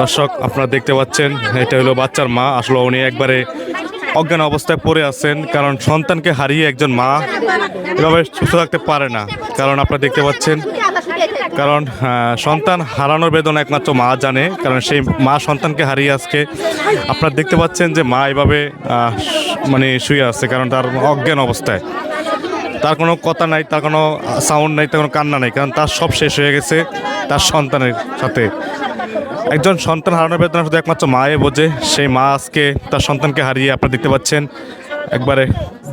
দর্শক, আপনারা দেখতে পাচ্ছেন, এটা হলো বাচ্চার মা। আসলে উনি একবারে অজ্ঞান অবস্থায় পড়ে আছেন, কারণ সন্তানকে হারিয়ে একজন মা এভাবে সুস্থ থাকতে পারে না। কারণ আপনারা দেখতে পাচ্ছেন, কারণ সন্তান হারানোর বেদনা একমাত্র মা জানে, কারণ সেই মা সন্তানকে হারিয়ে আজকে আপনারা দেখতে পাচ্ছেন যে মা এভাবে মানে শুয়ে আছে, কারণ তার অজ্ঞান অবস্থায়। তার কোনো কথা নাই, তার কোনো সাউন্ড নাই, তার কোনো কান্না নাই, কারণ তার সব শেষ হয়ে গেছে তার সন্তানের সাথে। একজন সন্তান হারানোর বেদনা শুধু একমাত্র মায়ে বোঝে, সেই মা আজকে তার সন্তানকে হারিয়ে আপনারা দেখতে পাচ্ছেন, একবারে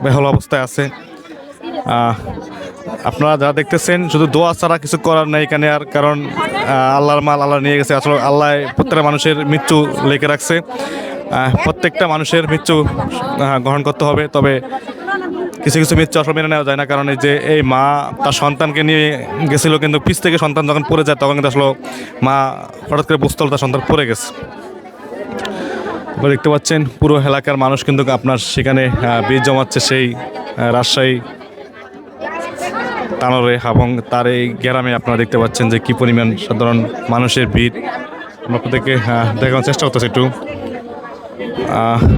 বেহল অবস্থায় আছে। আপনারা যারা দেখতেছেন, শুধু দোয়া ছাড়া কিছু করার নেই এখানে আর, কারণ আল্লাহর মাল আল্লাহ নিয়ে গেছে, আসলে আল্লাহ প্রত্যেকটা মানুষের মৃত্যু লেখে রাখছে। প্রত্যেকটা মানুষের মৃত্যু গ্রহণ করতে হবে, তবে কিছু কিছু মৃত্যু আসলে মেনে নেওয়া যায় না, কারণ এই যে এই মা তার সন্তানকে নিয়ে গেছিল, কিন্তু পিছ থেকে সন্তান যখন পড়ে যায়, তখন কিন্তু আসলে মা হঠাৎ করে বুঝতে তার সন্তান পড়ে গেছে। দেখতে পাচ্ছেন, পুরো এলাকার মানুষ কিন্তু আপনার সেখানে বীজ জমাচ্ছে সেই রাজশাহী তানরে এবং তার এই গ্রামে আপনারা দেখতে পাচ্ছেন যে কি পরিমাণ সাধারণ মানুষের ভিড়। আমরা আপনাদেরকে দেখানোর চেষ্টা করতেছি একটু।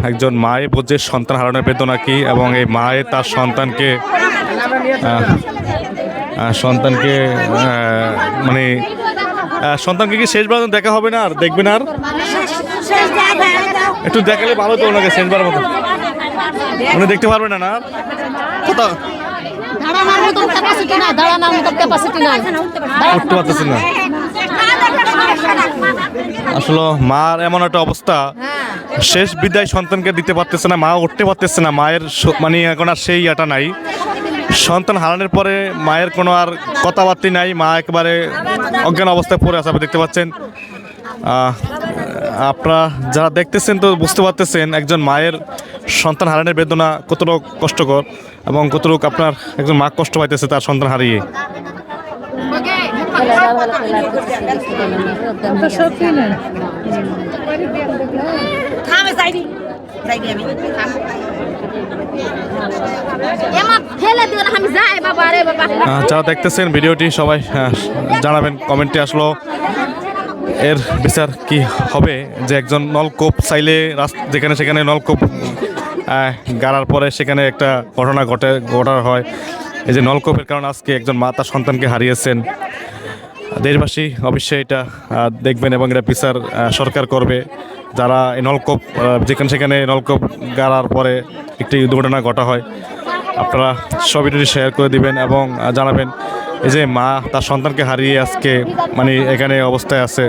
একজন মায়ে বোঝে সন্তান হারানোর বেদনা কি এবং এই মায়ের তার সন্তানকে সন্তানকে মানে সন্তানকে কি শেষবার দেখা হবে না আর দেখবে না আর? একটু দেখালে ভালো তো ওনাকে শেষবার মতো উনি দেখতে পারবে না না কোথাও? উঠতে পারতেছি না। আসলে। মার এমন একটা অবস্থা। শেষ বিদায় সন্তানকে দিতে পারতেছে না মা উঠতে পারতেছে না মায়ের মানে এখন আর সেই ইয়েটা নাই। সন্তান হারানোর পরে মায়ের কোনো আর কথাবার্তি নাই মা একবারে অজ্ঞান অবস্থায় পড়ে আছে আপনি দেখতে পাচ্ছেন। আপনারা যারা দেখতেছেন তো বুঝতে পারতেছেন একজন মায়ের সন্তান হারানোর বেদনা কতটুকু কষ্টকর এবং কতটুকু আপনার একজন মা কষ্ট পাইতেছে তার সন্তান হারিয়ে। যারা দেখতেছেন ভিডিওটি সবাই জানাবেন, কমেন্টে আসলো। এর বিচার কি হবে? যে একজন নলকূপ চাইলে যেখানে সেখানে নলকূপ গাড়ার পরে সেখানে একটা ঘটনা ঘটে, ঘটার হয়। এই যে নলকূপের কারণে আজকে একজন মা তার সন্তানকে হারিয়েছেন। দেশবাসী অবশ্যই এটা দেখবেন এবং এটা বিচার সরকার করবে। যারা এই নলকূপ যেখানে সেখানে নলকূপ গাড়ার পরে একটি দুর্ঘটনা ঘটা হয়, আপনারা সব ভিডিওটি শেয়ার করে দিবেন এবং জানাবেন। এই যে মা তার সন্তানকে হারিয়ে আজকে মানে এখানে অবস্থায় আছে।